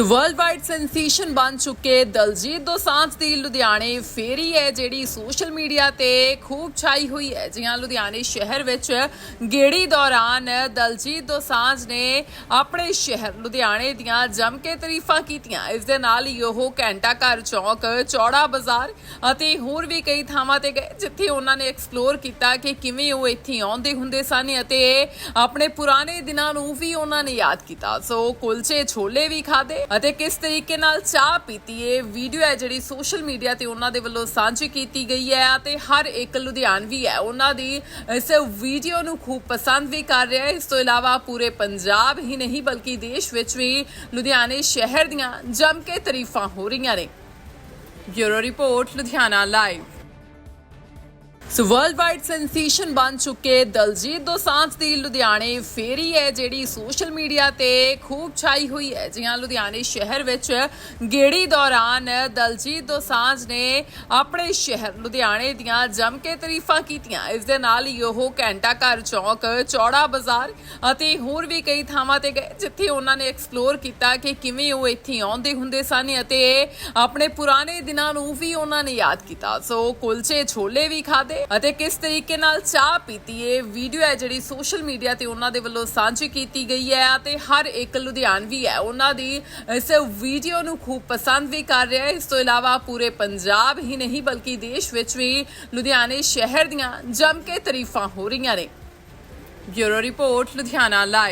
ਸੋ world wide sensation ਬਣ ਚੁੱਕੇ ਦਲਜੀਤ ਦੋਸਾਂਝ ਦੀ ਲੁਧਿਆਣੇ ਫੇਰੀ ਹੈ, ਜਿਹੜੀ ਸੋਸ਼ਲ ਮੀਡੀਆ ਤੇ ਖੂਬ ਛਾਈ ਹੋਈ ਹੈ। ਜਿਹਾਂ ਲੁਧਿਆਣੇ ਸ਼ਹਿਰ ਵਿੱਚ ਗੇੜੀ ਦੌਰਾਨ ਦਲਜੀਤ ਦੋਸਾਂਝ ਨੇ ਆਪਣੇ ਸ਼ਹਿਰ ਲੁਧਿਆਣੇ ਦੀਆਂ ਜਮ ਕੇ ਤਾਰੀਫਾਂ ਕੀਤੀਆਂ। ਇਸ ਦੇ ਨਾਲ ਹੀ ਉਹ ਘੰਟਾ ਘਰ ਚੌਕ, ਚੌੜਾ ਬਾਜ਼ਾਰ ਅਤੇ ਹੋਰ ਵੀ ਕਈ ਥਾਵਾਂ ਤੇ ਗਏ, ਜਿੱਥੇ ਉਹਨਾਂ ਨੇ ਐਕਸਪਲੋਰ ਕੀਤਾ ਕਿ ਕਿਵੇਂ ਉਹ ਇੱਥੇ ਆਉਂਦੇ ਹੁੰਦੇ ਸਨ ਅਤੇ ਆਪਣੇ ਪੁਰਾਣੇ ਦਿਨਾਂ ਨੂੰ ਵੀ ਉਹਨਾਂ ਨੇ ਯਾਦ ਕੀਤਾ। ਸੋ ਕੁਲਚੇ ਛੋਲੇ ਵੀ ਖਾਦੇ ਅਤੇ ਕਿਸ ਤਰੀਕੇ ਨਾਲ ਚਾਹ ਪੀਤੀ ਇਹ ਵੀਡੀਓ ਹੈ ਜਿਹੜੀ ਸੋਸ਼ਲ ਮੀਡੀਆ ਤੇ ਉਹਨਾਂ ਦੇ ਵੱਲੋਂ ਸਾਂਝੀ ਕੀਤੀ ਗਈ ਹੈ ਅਤੇ ਹਰ ਇੱਕ ਲੁਧਿਆਣਵੀ ਹੈ। ਉਹਨਾਂ ਦੀ ਇਸ ਵੀਡੀਓ ਨੂੰ ਖੂਬ ਪਸੰਦ ਵੀ ਕਰ ਰਿਹਾ ਹੈ। ਇਸ ਤੋਂ ਇਲਾਵਾ ਪੂਰੇ ਪੰਜਾਬ ਹੀ ਨਹੀਂ ਬਲਕਿ ਦੇਸ਼ ਵਿੱਚ ਵੀ ਲੁਧਿਆਣੇ ਸ਼ਹਿਰ ਦੀਆਂ ਜਮ ਕੇ ਤਾਰੀਫਾਂ ਹੋ ਰਹੀਆਂ ਨੇ। Bureau report, Ludhiana live so world wide sensation ਬਣ ਚੁੱਕੇ ਦਲਜੀਤ ਦੋਸਾਂਝ ਦੀ ਲੁਧਿਆਣੇ ਫੇਰੀ ਹੈ, ਜਿਹੜੀ ਸੋਸ਼ਲ ਮੀਡੀਆ ਤੇ ਖੂਬ ਛਾਈ ਹੋਈ ਹੈ। ਜਿਹਾਂ ਲੁਧਿਆਣੇ ਸ਼ਹਿਰ ਵਿੱਚ ਗੇੜੀ ਦੌਰਾਨ ਦਲਜੀਤ ਦੋਸਾਂਝ ਨੇ ਆਪਣੇ ਸ਼ਹਿਰ ਲੁਧਿਆਣੇ ਦੀਆਂ ਜਮ ਕੇ ਤਾਰੀਫਾਂ ਕੀਤੀਆਂ। ਇਸ ਦੇ ਨਾਲ ਹੀ ਉਹ ਘੰਟਾ ਘਰ ਚੌਕ, ਚੌੜਾ ਬਾਜ਼ਾਰ ਅਤੇ ਹੋਰ ਵੀ ਕਈ ਥਾਵਾਂ ਤੇ ਗਏ, ਜਿੱਥੇ ਉਹਨਾਂ ਨੇ ਐਕਸਪਲੋਰ ਕੀਤਾ ਕਿ ਕਿਵੇਂ ਉਹ ਇੱਥੇ ਆਉਂਦੇ ਹੁੰਦੇ ਸਨ ਅਤੇ ਆਪਣੇ ਪੁਰਾਣੇ ਦਿਨਾਂ ਨੂੰ ਵੀ ਉਹਨਾਂ ਨੇ ਯਾਦ ਕੀਤਾ। ਸੋ ਕੁਲਚੇ ਛੋਲੇ ਵੀ ਖਾਦੇ ਅਤੇ ਕਿਸ ਤਰੀਕੇ ਨਾਲ ਚਾਹ ਪੀਤੀ ਇਹ ਵੀਡੀਓ ਹੈ ਜਿਹੜੀ ਸੋਸ਼ਲ ਮੀਡੀਆ ਤੇ ਉਹਨਾਂ ਦੇ ਵੱਲੋਂ ਸਾਂਝੀ ਕੀਤੀ ਗਈ ਹੈ ਅਤੇ ਹਰ ਇੱਕ ਲੁਧਿਆਣਵੀ ਹੈ। ਉਹਨਾਂ ਦੀ ਇਸ ਵੀਡੀਓ ਨੂੰ ਖੂਬ ਪਸੰਦ ਵੀ ਕਰ ਰਿਹਾ ਹੈ। ਇਸ ਤੋਂ ਇਲਾਵਾ ਪੂਰੇ ਪੰਜਾਬ ਹੀ ਨਹੀਂ ਬਲਕਿ ਦੇਸ਼ ਵਿੱਚ ਵੀ ਲੁਧਿਆਣੇ ਸ਼ਹਿਰ ਦੀਆਂ ਜਮ ਕੇ ਤਾਰੀਫਾਂ ਹੋ ਰਹੀਆਂ ਨੇ। Bureau report, Ludhiana live